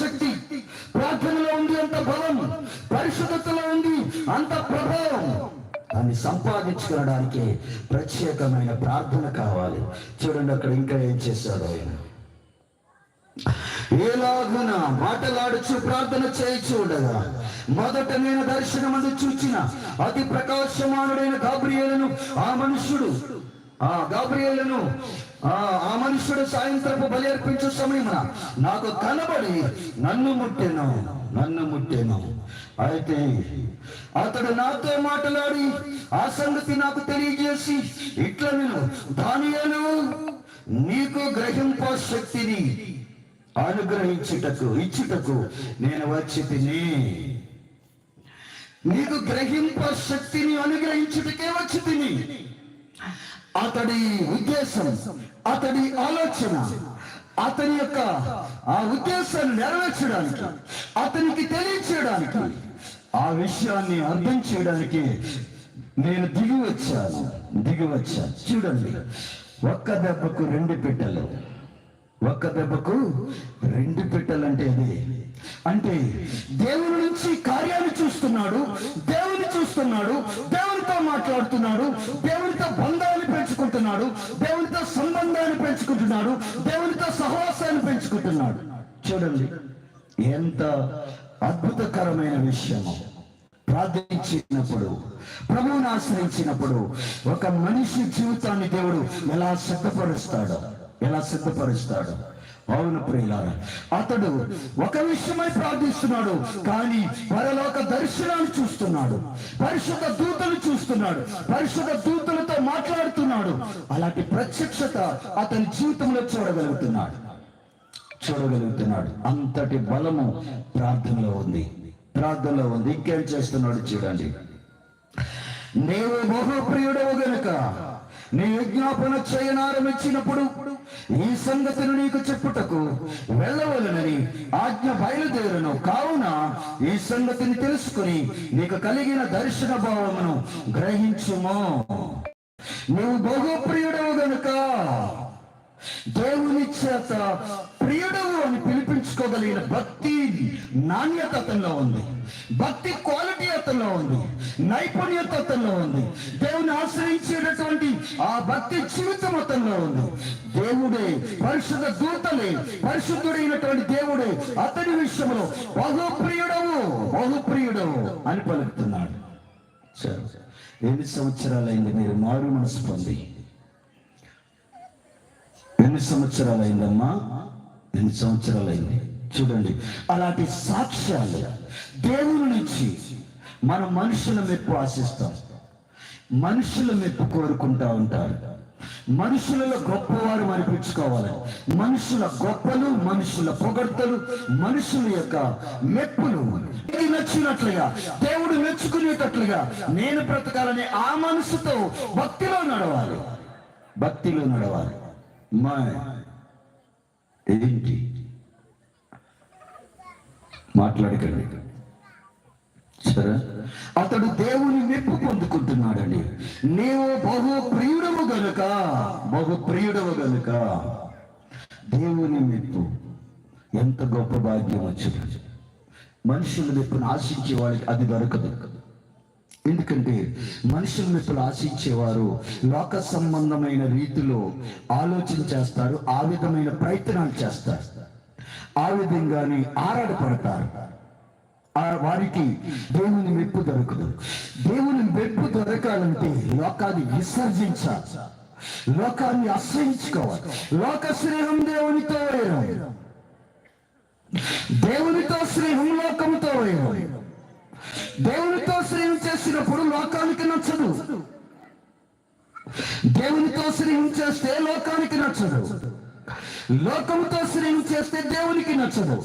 శక్తి ప్రార్థనలో ఉంది అంత బలం పరిశుద్ధతలో ఉంది అంత ప్రభావం. దాన్ని సంపాదించుకోవడానికి ప్రత్యేకమైన ప్రార్థన కావాలి. చూడండి అక్కడ ఇంకా ఏం చేశాడు ఆయన. ఏలాగున మాటలాడుచు ప్రార్థన చేయిచు ఉండగా మొదట నేను దర్శనమందు చూచిన అతి ప్రకాశమానుడైన గాబ్రియేలును ఆ మనుష్యుడు ఆ గాబ్రియలను ఆ ఆ సాయంత్రపు బలి అర్పించు సమయమున నాకు కనబడి నన్ను ముట్టెను నన్ను ముట్టెను. అయితే అతడు నాతో మాట్లాడి ఆ సంగతి నాకు తెలియజేసి ఇట్లా నేను దానియాలు నీకు గ్రహింప శక్తిని అనుగ్రహించుటకు ఇచ్చుటకు నేను వచ్చి తిని నీకు గ్రహింప శక్తిని అనుగ్రహించుటకే వచ్చి తిని అతడి ఉద్దేశం అతడి ఆలోచన అతని యొక్క ఆ ఉద్దేశాన్ని నెరవేర్చడానికి అతనికి తెలియచేయడానికి ఆ విషయాన్ని అర్థం చేయడానికి నేను దిగి వచ్చాను దిగి వచ్చాను. చూడండి ఒక్క దెబ్బకు రెండు పెట్టెలు. ఒక్క దెబ్బకు రెండు పెట్టెలంటే అది. అంటే దేవుని నుంచి కార్యాలు చూస్తున్నాడు దేవుని చూస్తున్నాడు దేవునితో మాట్లాడుతున్నాడు దేవునితో బంధాన్ని పెంచుకుంటున్నాడు. దేవునితో సంబంధాన్ని పెంచుకుంటున్నాడు. దేవునితో సహవాసాన్ని పెంచుకుంటున్నాడు. చూడండి ఎంత అద్భుతకరమైన విషయము. ప్రార్థించినప్పుడు ప్రభువును ఆశ్రయించినప్పుడు ఒక మనిషి జీవితాన్ని దేవుడు ఎలా సిద్ధపరుస్తాడో ఎలా సిద్ధపరుస్తాడు? అవును ప్రియులారా అతడు ఒక విషయమై ప్రార్థిస్తున్నాడు కానీ పరలోక దర్శనాలు చూస్తున్నాడు పరిశుద్ధ దూతలు చూస్తున్నాడు పరిశుద్ధ దూతలతో మాట్లాడుతున్నాడు. అలాంటి ప్రత్యక్షత అతని జీవితంలో చూడగలుగుతున్నాడు. చూడగలుగుతున్నాడు. అంతటి బలము ప్రార్థనలో ఉంది. ప్రార్థనలో ఉంది. ఇంకేం చేస్తున్నాడు చూడండి. నీవు మోహప్రియుడవు గనుక నీ విజ్ఞాపన చేయనారంభించినప్పుడు ఈ సంగతిని నీకు చెప్పుటకు వెళ్ళవలనని ఆజ్ఞ బయలుదేరును. కావున ఈ సంగతిని తెలుసుకుని నీకు కలిగిన దర్శన భావమును గ్రహించుము. నువ్వు బహుప్రియుడవు గనుక. దేవుని చేత ప్రియుడవు అని భక్తి నాణ్యత అతనిలో ఉంది. భక్తి క్వాలిటీ అతనిలో ఉంది. నైపుణ్యత అతనిలో ఉంది. దేవుని ఆశ్రయించేటటువంటి ఆ భక్తి జీవితం అతనిలో ఉంది. దేవుడే పరిశుద్ధ దూతలే పరిశుద్ధుడైనటువంటి దేవుడే అతని విషయంలో బహుప్రియుడవు బహుప్రియుడవు అని పలుకుతున్నాడు. ఎన్ని సంవత్సరాలైంది మీరు మారు మనసు పొంది? ఎన్ని సంవత్సరాలైందమ్మా? ఎన్ని సంవత్సరాలైంది. చూడండి. అలాంటి సాక్ష్యాలు దేవుని నుంచి మన మనుషుల మెప్పు ఆశిస్తాం. మనుషుల మెప్పు కోరుకుంటా ఉంటారు. మనుషులలో గొప్పవారు అనిపించుకోవాలి. మనుషుల గొప్పలు మనుషుల పొగడ్తలు మనుషుల యొక్క మెప్పులు. ఇది నచ్చినట్లుగా దేవుడు మెచ్చుకునేటట్లుగా నేను బ్రతకాలని ఆ మనసుతో భక్తిలో నడవాలి. భక్తిలో నడవాలి. మా ఏంటి? మాట్లాడకండి. సరే? అతడు దేవుని మెప్పు పొందుకుంటున్నాడని. నీవు బహు ప్రియుడవు గనుక బహు ప్రియుడవు గనుక దేవుని మెప్పు ఎంత గొప్ప భాగ్యం వచ్చింది. మనుషుల మెప్పును ఆశించే వాళ్ళకి అది దొరకదు. ఎందుకంటే మనుషుల మెప్పులు ఆశించేవారు లోక సంబంధమైన రీతిలో ఆలోచన చేస్తారు ఆ విధమైన ప్రయత్నాలు చేస్తారు. ఆ విధంగానే ఆరాటపడతారు. ఆ వారికి దేవుని మెప్పు దొరకదు. దేవుని మెప్పు దొరకాలంటే లోకాన్ని విసర్జించాలి. లోకాన్ని ఆశ్రయించుకోవాలి. లోక స్నేహం దేవునితో వేరు. దేవునితో స్నేహం లోకంతో దేవునితో స్నేహం చేసినప్పుడు లోకానికి నచ్చదు. దేవునితో స్నేహం చేస్తే లోకానికి నచ్చదు. లోకంతో స్నేహం చేస్తే దేవునికి నచ్చదు.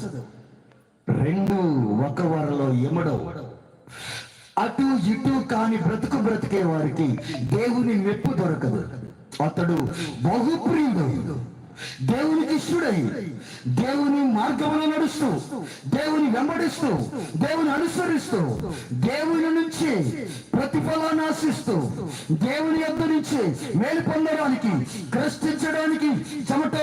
రెండు ఒక వరలో ఎమడో అటు ఇటు కాని బ్రతుకు బ్రతికే వారికి దేవుని మెప్పు దొరకదు. అతడు బహుప్రియుడు శిష్యుడై దేవుని మార్గంలో నడుస్తూ దేవుని వెంబడిస్తూ దేవుని అనుసరిస్తూ దేవుని నుంచి ప్రతిఫలాన్ని ఆశిస్తూ దేవుని యొక్క నుంచి మేలు పొందడానికి గ్రస్తించడానికి చెమట